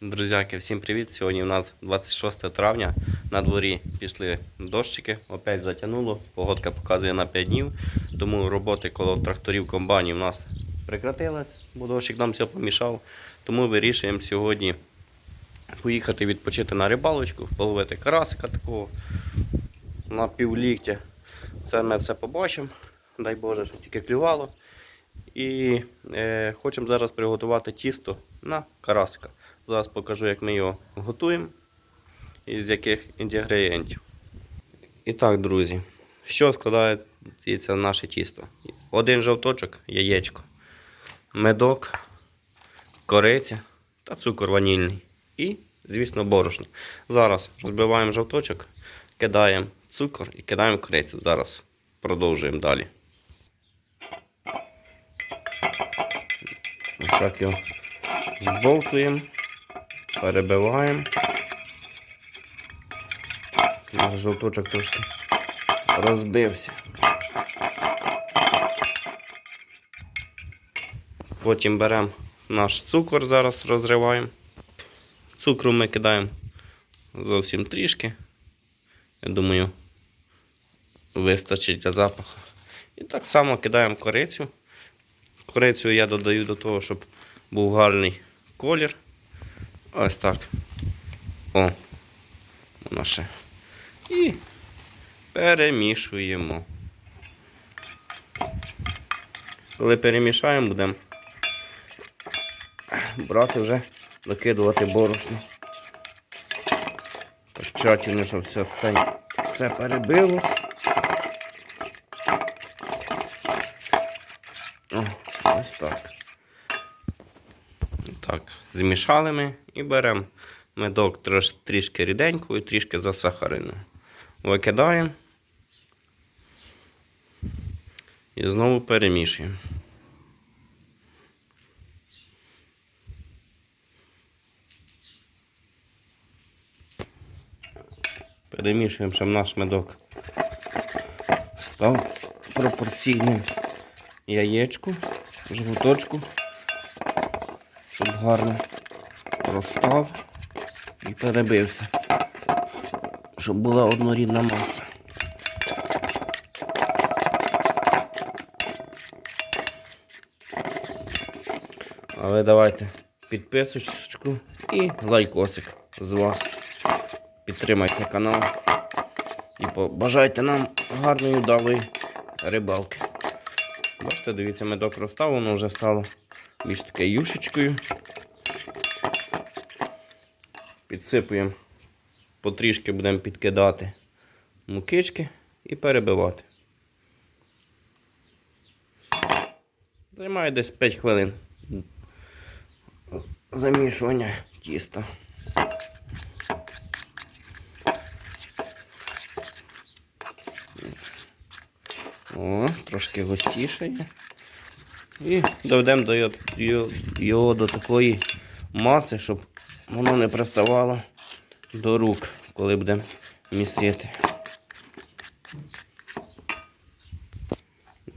Друзяки, всім привіт! Сьогодні у нас 26 травня. На дворі пішли дощики, опять затягнуло. Погодка показує на 5 днів. Тому роботи коло тракторів комбайнів у нас прекратилась, бо дощик нам все помішав. Тому вирішуємо сьогодні поїхати відпочити на рибалочку, половити карасика такого на півліктя. Це ми все побачимо. Дай Боже, щоб тільки клювало. І е, хочемо зараз приготувати тісто на карасика. Зараз покажу, як ми його готуємо і з яких інгредієнтів. І так, друзі, що складається наше тісто? Один жовточок, яєчко, медок, кориця та цукор ванільний. І, звісно, борошно. Зараз розбиваємо жовточок, кидаємо цукор і кидаємо корицю. Зараз продовжуємо далі. Ось так його збовтуємо, перебиваємо. Наш жовточок трошки розбився. Потім беремо наш цукор, зараз розриваємо. Цукру ми кидаємо зовсім трішки. Я думаю, вистачить для запаху. І так само кидаємо корицю. Корицю я додаю до того, щоб був гарний колір. Ось так. О, вона ще. І перемішуємо. Коли перемішаємо, будемо брати вже докидувати борошно. Так тщательно, щоб все, все, все перебилось. О, ось так. Так, змішали ми і беремо медок трішки ріденьку і трішки засахарену. Викидаємо і знову перемішуємо. Перемішуємо, щоб наш медок став пропорційним яєчку, жовточку, щоб гарно розстав і перебився, щоб була однорідна маса. А ви давайте підписочку і лайкосик з вас. Підтримайте канал і побажайте нам гарної удалої рибалки. Бачите, дивіться, медок розстав, воно вже стало більш таке юшечкою. Підсипуємо, потрішки будемо підкидати мукички і перебивати. Займає десь 5 хвилин замішування тіста. О, трошки густіше. І доведемо до його, його до такої маси, щоб воно не приставало до рук, коли будемо місити.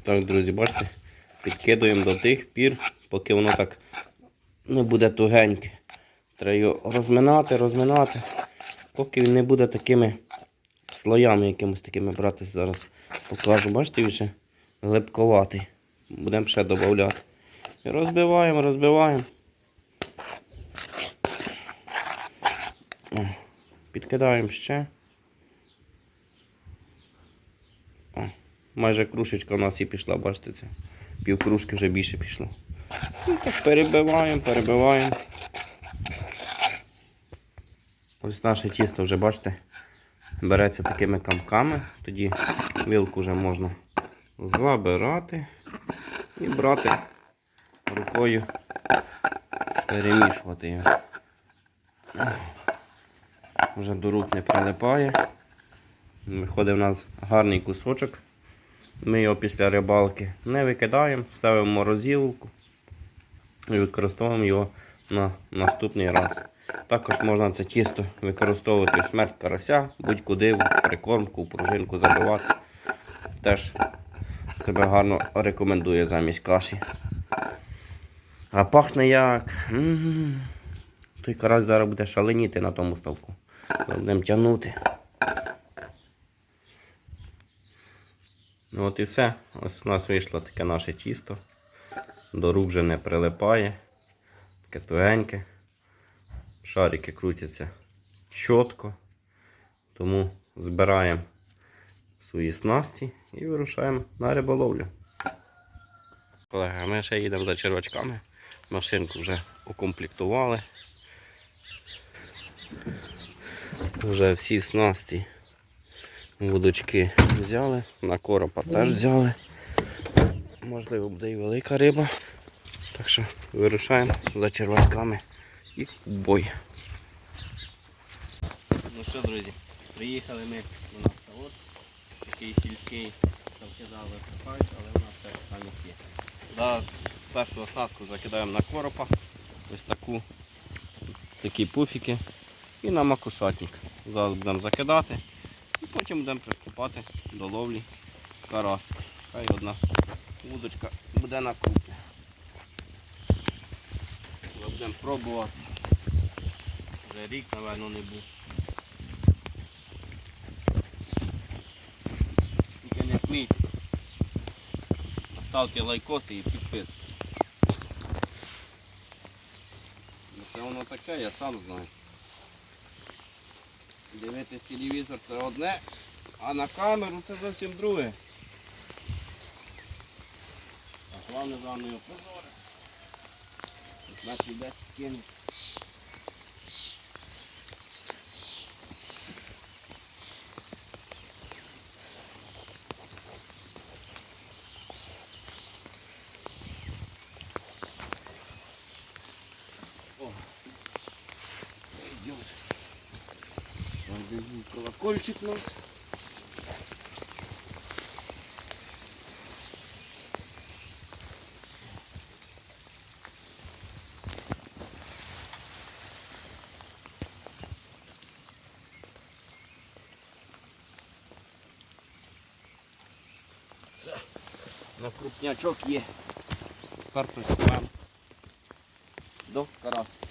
Так, друзі, бачите, підкидуємо до тих пір, поки воно так не буде тугеньке. Треба його розминати, розминати, поки він не буде такими слоями якимось такими брати зараз. Покажу, бачите, він ще глибковатий. Будемо ще додати. Розбиваємо, розбиваємо. О, підкидаємо ще. О, майже кружечка у нас і пішла, бачите це. Пів кружки вже більше пішло. І так перебиваємо, перебиваємо. Ось наше тісто вже, бачите, береться такими камками, тоді вилку вже можна забирати і брати рукою, перемішувати його. Вже до рук не прилипає. Виходить у нас гарний кусочок. Ми його після рибалки не викидаємо, ставимо в морозилку і використовуємо його на наступний раз. Також можна це тісто використовувати в смерть карася, будь-куди, в прикормку, в пружинку забивати. Теж себе гарно рекомендує замість каші. А пахне як. М, Той карась зараз буде шаленіти на тому ставку. Будемо тягнути. Ну от і все. Ось у нас вийшло таке наше тісто. До рук вже не прилипає. Таке тугеньке. Шарики крутяться чітко. Тому збираємо свої снасті і вирушаємо на риболовлю. Колеги, ми ще їдемо за червачками. Машинку вже укомплектували. Вже всі снасті вудочки взяли, на коропа теж взяли. Можливо, буде і велика риба. Так що вирушаємо за червачками і в бой. Ну що, друзі, приїхали ми на завод. Такий сільський завкидали висипають, але в нас теж там є. Зараз першу оснастку закидаємо на коропа. Ось таку, такі пуфіки і на макушатник. Зараз будемо закидати і потім будемо приступати до ловлі карасика. Хай одна вудочка буде на крупне. Будемо пробувати. Вже рік, напевно, не був. Тільки не смійтесь. Ставте лайкоси і підписуйтесь. Це воно таке, я сам знаю. Дивитись телевізор це одне, а на камеру це зовсім друге. А головне за мною прозоре. Значить десь кинуть. О, идет. Колокольчик у нас. На крупнячок є. Тепер до карасиків.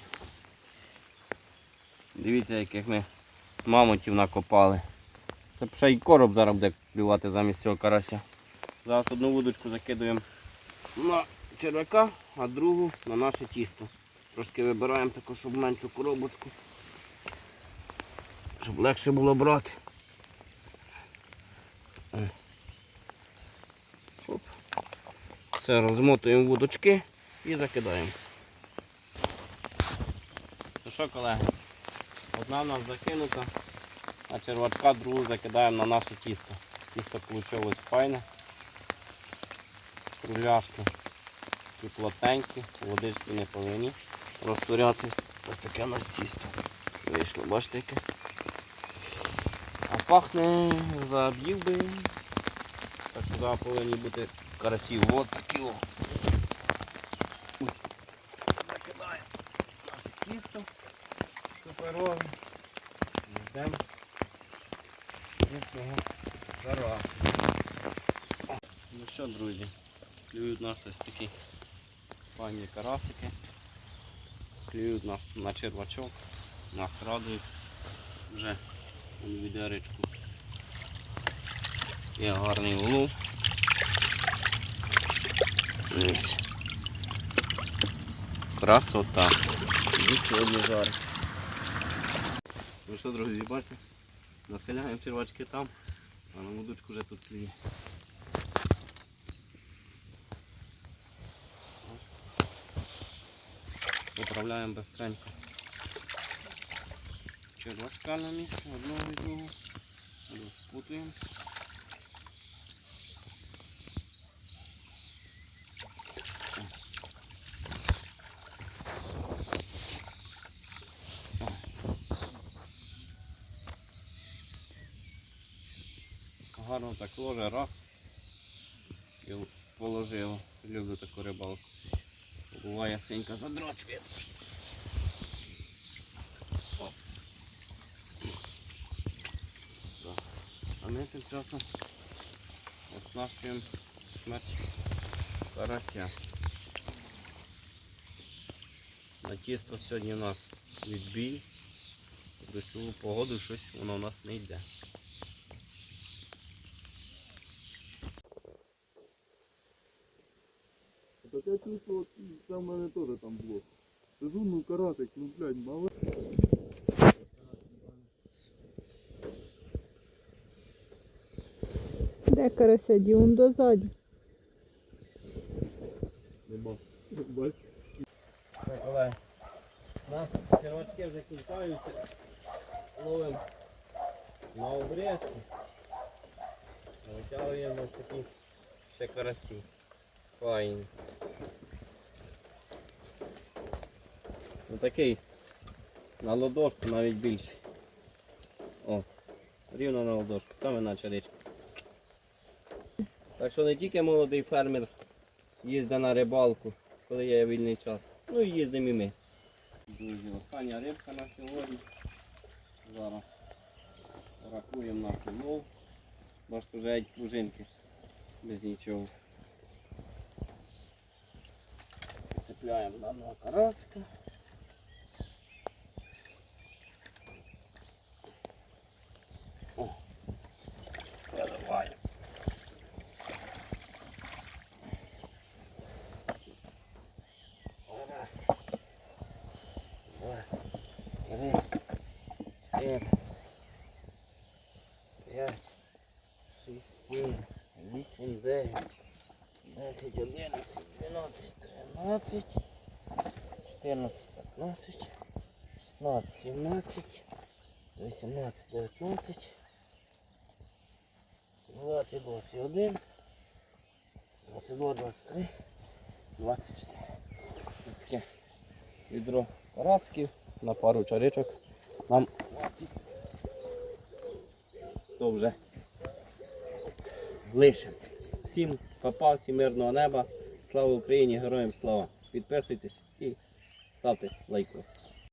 Дивіться, яких ми мамонтів накопали. Це ще й короб зараз буде клювати замість цього карася. Зараз одну вудочку закидуємо на червяка, а другу на наше тісто. Трошки вибираємо таку, щоб меншу коробочку. Щоб легше було брати. Оп. Все, розмотуємо вудочки і закидаємо. Ну що, колеги? Одна в нас закинута, а червачка другу закидаємо на наше тісто. Тісто вийшло файне. Кругляшки і плотненькі, у водичці не повинні розтворятись. Ось таке у нас тісто. Вийшло, бачите яке? А пахне заб'їв би. Так що повинні бути карасів. От такі о. Ой. Закидаємо наше тісто. Суперове. Йдемо. Міцного карасу. Ну що, друзі, клюють нас ось такі файні карасики. Клюють нас на червачок, нас радують вже відеречку. Є гарний улов. Дивіться. Красота. І сьогодні жариться. Ну що, друзі, бачите? Населяємо червачки там, а на вудочку вже тут клює. Поправляємо быстренько. Червачка на місце, одного і другого. Розпутуємо. Гарно так ложе раз і положив. Люблю таку рибалку. Буває. Оп. Так. А ми тим часом оснащуємо смерть карася. На тісто сьогодні у нас відбій. Дощову погоду щось воно у нас не йде. Чувство, от, це в мене теж там було. Сижу, ну карасик, ну блядь, мале. Де карася діун дозаді? Нема. Бач. Так, але у нас червачки вже кінчаються. Ловимо на обрізку. Витягуємо такі ще карасі. Файні. Отакий на ладошку навіть більший. О, рівно на ладошку, саме наче річка. Так що не тільки молодий фермер їздить на рибалку, коли є вільний час. Ну і їздимо і ми. Друзі, остання рибка на сьогодні. Зараз рахуємо нашу лов. Бачите, вже пружинки без нічого. Цепляємо даного карасика. О, Переливаємо. Раз. Два. Три. Чотири. П'ять. Шість, сім. Вісім, дев'ять. 15, 14, 15, 16, 17, 18, 19, 20, 21, 22, 23, 24. Ось таке відро карацьків на пару чаричок нам то вже лишимо. Всім папа, всім мирного неба. Слава Україні, героям слава. Підписуйтесь і ставте лайкос.